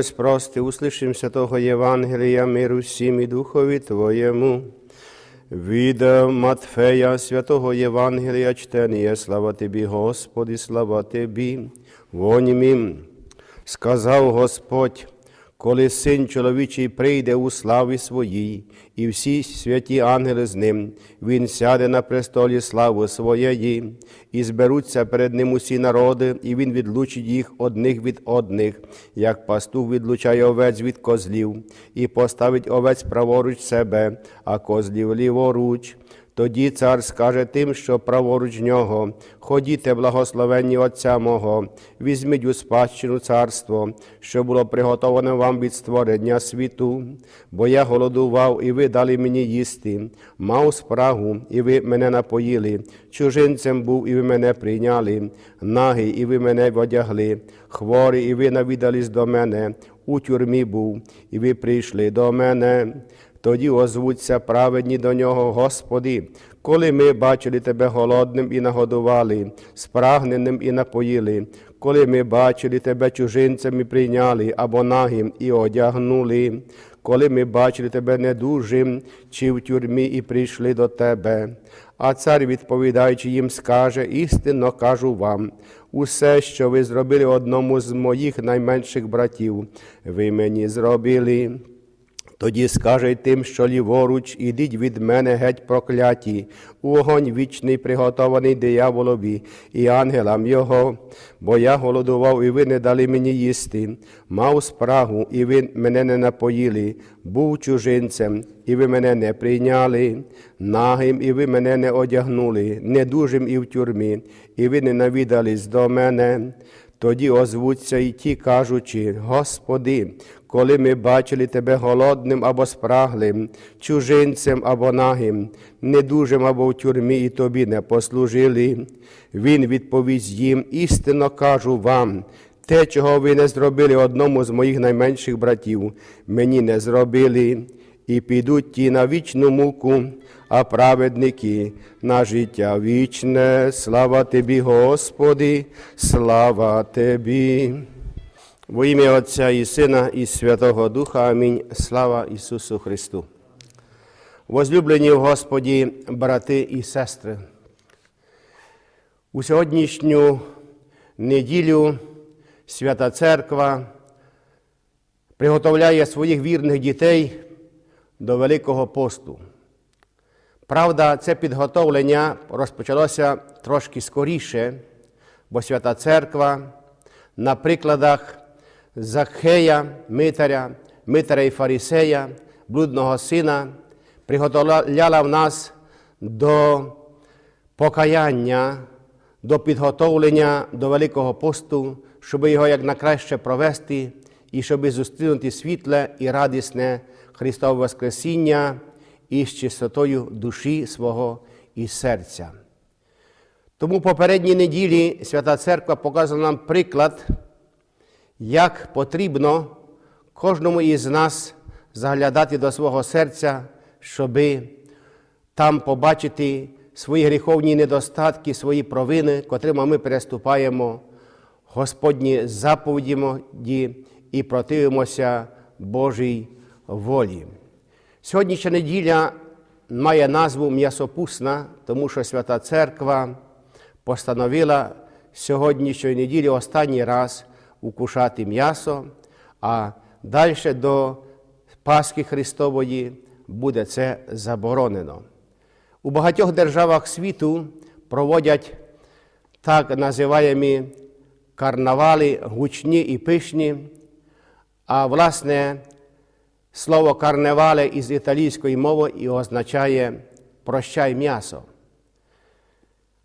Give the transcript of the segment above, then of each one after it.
милость прости, услышим святого Євангелія, миру всім і Духові Твоєму. Від Матфея святого Євангелія чтення, слава Тобі, Господи, слава Тобі, вонімім. Сказав Господь, коли син чоловічий прийде у славі своїй, і всі святі ангели з ним, він сяде на престолі слави своєї, і зберуться перед ним усі народи, і він відлучить їх одних від одних, як пастух відлучає овець від козлів, і поставить овець праворуч себе, а козлів ліворуч. Тоді цар скаже тим, що праворуч нього, ходіте, благословенні Отця мого, візьміть у спадщину царство, що було приготоване вам від створення світу, бо я голодував, і ви дали мені їсти, мав спрагу, і ви мене напоїли, чужинцем був, і ви мене прийняли, нагий, і ви мене одягли, хворий, і ви навідались до мене, у тюрмі був, і ви прийшли до мене. Тоді озвуться праведні до нього, Господи, коли ми бачили Тебе голодним і нагодували, спрагненим і напоїли, коли ми бачили Тебе чужинцем і прийняли або нагим і одягнули, коли ми бачили Тебе недужим чи в тюрмі і прийшли до Тебе. А цар, відповідаючи їм, скаже, істинно кажу вам, усе, що ви зробили одному з моїх найменших братів, ви мені зробили. Тоді скаже й тим, що ліворуч, ідіть від мене геть прокляті, у вічний приготований дияволові і ангелам його, бо я голодував, і ви не дали мені їсти, мав спрагу, і ви мене не напоїли, був чужинцем, і ви мене не прийняли, нагим, і ви мене не одягнули, недужим і в тюрмі, і ви не навідались до мене. Тоді озвуться і ті, кажучи, Господи, коли ми бачили Тебе голодним або спраглим, чужинцем або нагим, недужим або в тюрмі і Тобі не послужили. Він відповість їм, істинно кажу вам, те, чого ви не зробили одному з моїх найменших братів, мені не зробили, і підуть ті на вічну муку, а праведники на життя вічне. Слава Тобі, Господи, слава Тобі. Во ім'я Отця і Сина, і Святого Духа. Амінь. Слава Ісусу Христу. Возлюблені в Господі, брати і сестри. У сьогоднішню неділю Свята Церква приготовляє своїх вірних дітей до Великого посту. Правда, це підготовлення розпочалося трошки скоріше, бо Свята Церква на прикладах Закхея, Митаря, Митаря і Фарисея, блудного сина, приготовляла в нас до покаяння, до підготовлення до Великого посту, щоб його якнакраще провести і щоб зустрінути світле і радісне Христове Воскресіння із чистотою душі свого і серця. Тому попередній неділі Свята Церква показала нам приклад, як потрібно кожному із нас заглядати до свого серця, щоби там побачити свої гріховні недостатки, свої провини, котрими ми переступаємо Господні заповіді і противимося Божій волі. Сьогоднішня неділя має назву М'ясопусна, тому що Свята Церква постановила сьогоднішньої неділі останній раз укушати м'ясо, а далі до Пасхи Христової буде це заборонено. У багатьох державах світу проводять так називаємо карнавали гучні і пишні, а власне слово карневале із італійської мови і означає прощай м'ясо.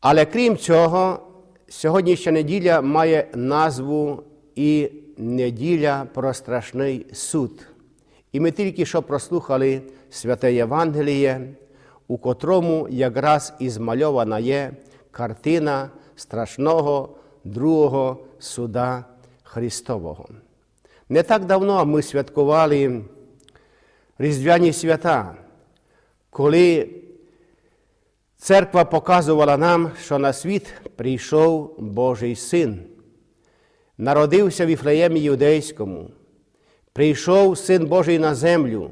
Але крім цього, сьогоднішня неділя має назву і неділя про страшний суд. І ми тільки що прослухали святе Євангеліє, у котрому якраз і змальована є картина страшного другого суда Христового. Не так давно ми святкували Різдвяні свята, коли церква показувала нам, що на світ прийшов Божий син, народився в Іфлеємі Юдейському, Прийшов Син Божий на землю,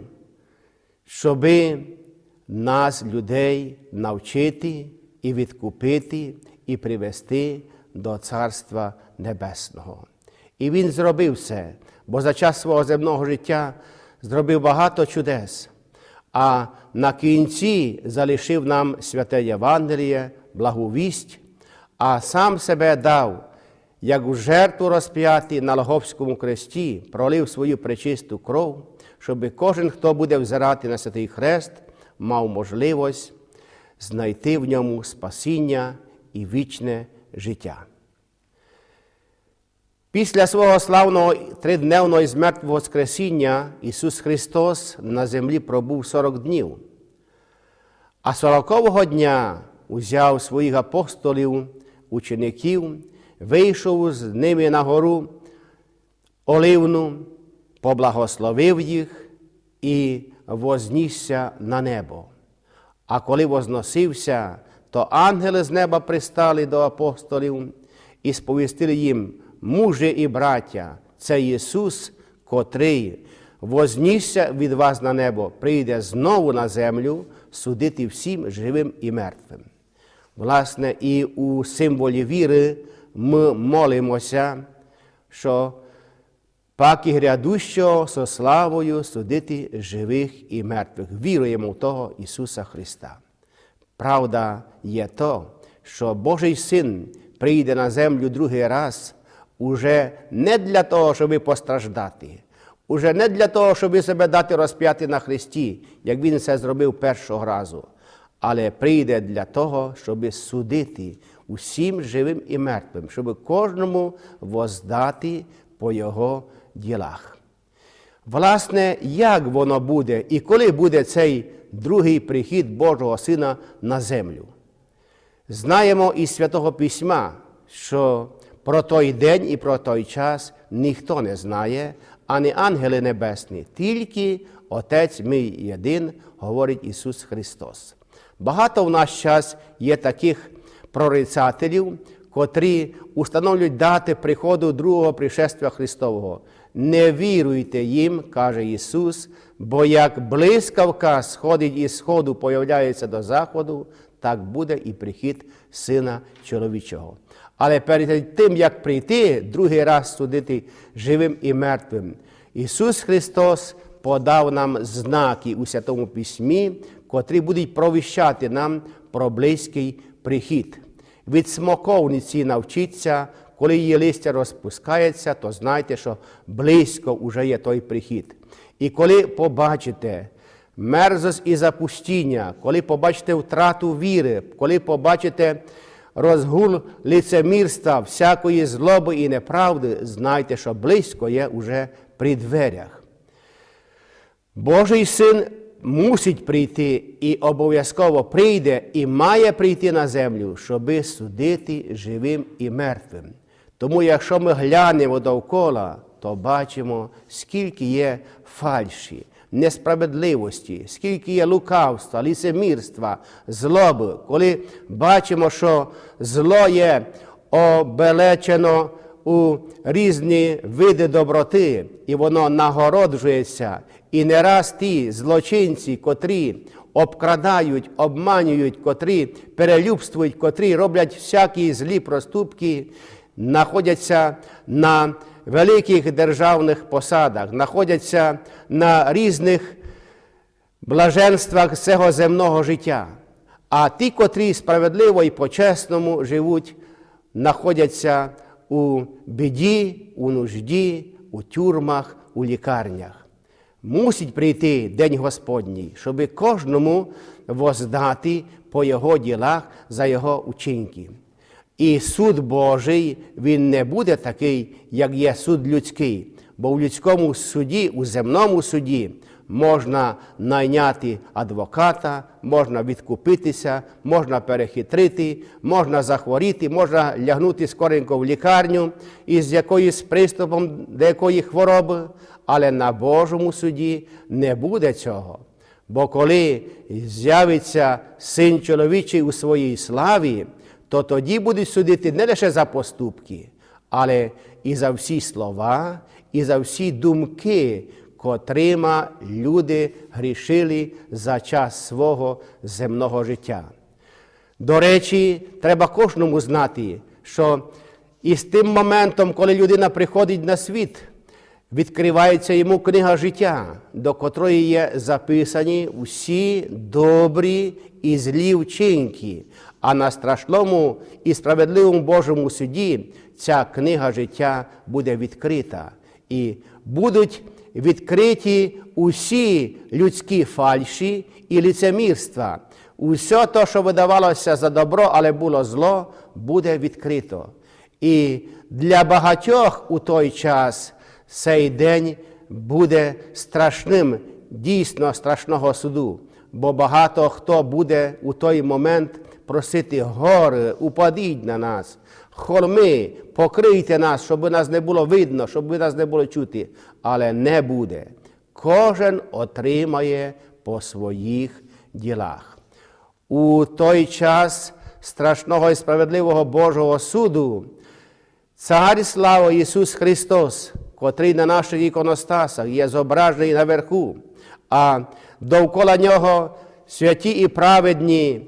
щоби нас, людей, навчити і відкупити, і привести до Царства Небесного. І Він зробив це, бо за час свого земного життя зробив багато чудес, а на кінці залишив нам святе Євангеліє, благовість, а сам себе дав, як у жертву розп'ятий на Логовському кресті, пролив свою пречисту кров, щоб кожен, хто буде взирати на святий хрест, мав можливість знайти в ньому спасіння і вічне життя. Після свого славного тридневного і мертвого Воскресіння Ісус Христос на землі пробув 40 днів, а сорокового дня узяв своїх апостолів, учеників, вийшов з ними на гору Оливну, поблагословив їх і вознісся на небо. А коли возносився, то ангели з неба пристали до апостолів і сповістили їм, муже і браття, це Ісус, котрий вознісся від вас на небо, прийде знову на землю судити всім живим і мертвим. Власне, і у символі віри ми молимося, що пак і грядущого со славою судити живих і мертвих. Віруємо в того Ісуса Христа. Правда є то, що Божий Син прийде на землю другий раз уже не для того, щоб постраждати, уже не для того, щоб себе дати розп'яти на Христі, як Він це зробив першого разу, але прийде для того, щоб судити усім живим і мертвим, щоб кожному воздати по Його ділах. Власне, як воно буде і коли буде цей другий прихід Божого Сина на землю? Знаємо із Святого Письма, що про той день і про той час ніхто не знає, ані ангели небесні, тільки Отець мій єдин, говорить Ісус Христос. Багато в наш час є таких прорицателів, котрі установлюють дати приходу другого пришествия Христового. Не віруйте їм, каже Ісус, бо як блискавка сходить із сходу, появляється до заходу, так буде і прихід Сина чоловічого. Але перед тим, як прийти другий раз судити живим і мертвим, Ісус Христос подав нам знаки у Святому Письмі, котрі будуть провіщати нам про близький прихід. Від смоковниці навчіться, коли її листя розпускається, то знайте, що близько вже є той прихід. І коли побачите мерзость і запустіння, коли побачите втрату віри, коли побачите розгул лицемірства, всякої злоби і неправди, знайте, що близько є уже при дверях. Божий син мусить прийти і обов'язково прийде і має прийти на землю, щоби судити живим і мертвим. Тому, якщо ми глянемо довкола, то бачимо, скільки є фальші, несправедливості, скільки є лукавства, лісемірства, злоби, коли бачимо, що зло є обелечено у різні види доброти, і воно нагороджується. І не раз ті злочинці, котрі обкрадають, обманюють, котрі перелюбствують, котрі роблять всякі злі проступки, знаходяться на великих державних посадах, знаходяться на різних блаженствах цього земного життя. А ті, котрі справедливо і по-чесному живуть, знаходяться у біді, у нужді, у тюрмах, у лікарнях. Мусить прийти День Господній, щоб кожному воздати по його ділах за його учинки. І суд Божий він не буде такий, як є суд людський, бо в людському суді, у земному суді можна найняти адвоката, можна відкупитися, можна перехитрити, можна захворіти, можна лягнути скоренько в лікарню із якоюсь приступом деякої хвороби, але на Божому суді не буде цього. Бо коли з'явиться син чоловічий у своїй славі, то тоді будуть судити не лише за поступки, але і за всі слова, і за всі думки, котрима люди грішили за час свого земного життя. До речі, треба кожному знати, що із тим моментом, коли людина приходить на світ, відкривається йому книга життя, до котрої є записані всі добрі і злі вчинки. А на страшному і справедливому Божому суді ця книга життя буде відкрита. І будуть відкриті усі людські фальші і лицемірства. Усе те, що видавалося за добро, але було зло, буде відкрито. І для багатьох у той час цей день буде страшним, дійсно страшного суду, бо багато хто буде у той момент просити гори, упадіть на нас, холми, покрийте нас, щоб нас не було видно, щоб нас не було чути, але не буде. Кожен отримає по своїх ділах. У той час страшного і справедливого Божого суду Цар слава Ісус Христос, котрий на наших іконостасах є зображений наверху, а довкола нього святі і праведні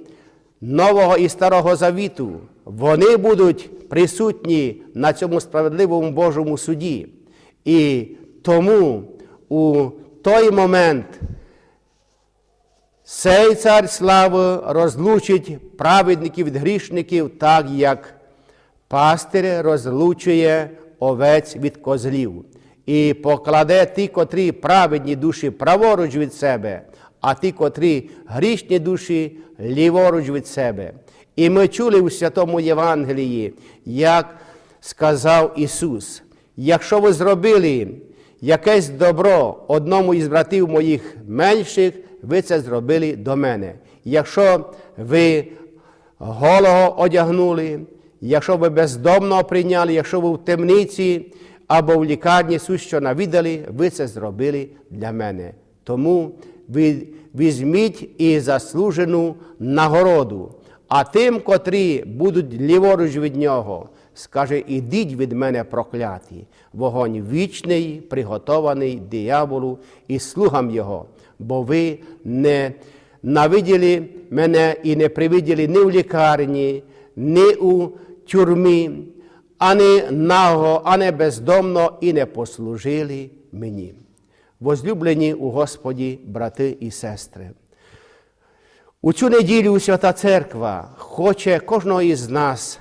Нового і Старого Завіту, вони будуть присутні на цьому справедливому Божому суді. І тому у той момент цей цар слави розлучить праведників від грішників, так як пастир розлучує овець від козлів і покладе ті, котрі праведні душі праворуч від себе, а ті, котрі грішні душі ліворуч від себе. І ми чули у Святому Євангелії, як сказав Ісус, якщо ви зробили якесь добро одному із братів моїх менших, ви це зробили до мене. Якщо ви голого одягнули, якщо ви бездомного прийняли, якщо ви в темниці або в лікарні сущо навідали, ви це зробили для мене. Тому візьміть і заслужену нагороду. А тим, котрі будуть ліворуч від нього, скаже, ідіть від мене прокляті, вогонь вічний, приготований дияволу і слугам його, бо ви не навиділи мене і не привиділи ні в лікарні, ні у тюрмі, ані наго, ані бездомно, і не послужили мені. Возлюблені у Господі, брати і сестри. У цю неділю Свята Церква хоче кожного із нас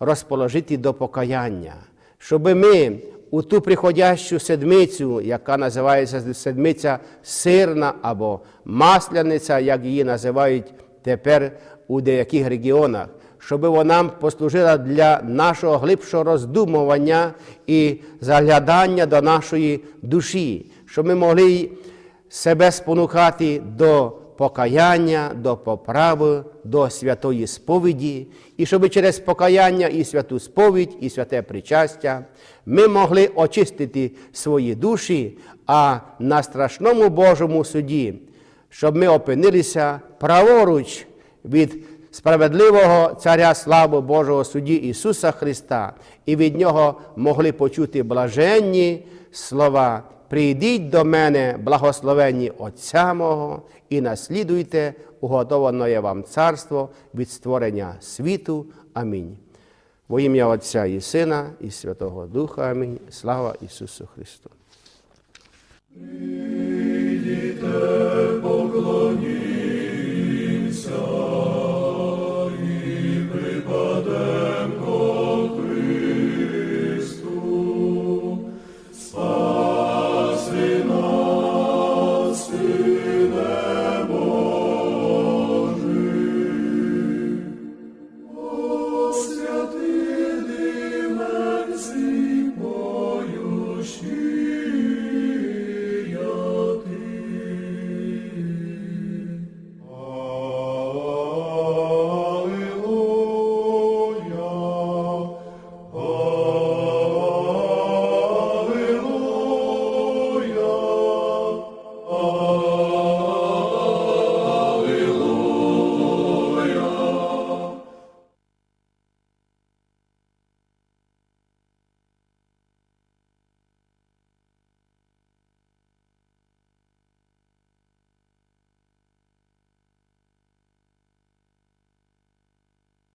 розположити до покаяння, щоб ми у ту приходящу седмицю, яка називається седмиця сирна або масляниця, як її називають тепер у деяких регіонах, щоб вона послужила для нашого глибшого роздумування і заглядання до нашої душі, щоб ми могли себе спонукати до покаяння, до поправи, до святої сповіді, і щоб через покаяння і святу сповідь, і святе причастя ми могли очистити свої душі, а на страшному Божому суді, щоб ми опинилися праворуч від справедливого Царя слави Божого судді Ісуса Христа, і від Нього могли почути блаженні слова. Прийдіть до мене, благословенні Отця мого, і наслідуйте уготоване вам царство від створення світу. Амінь. Во ім'я Отця і Сина, і Святого Духа. Амінь. Слава Ісусу Христу. Поклонімся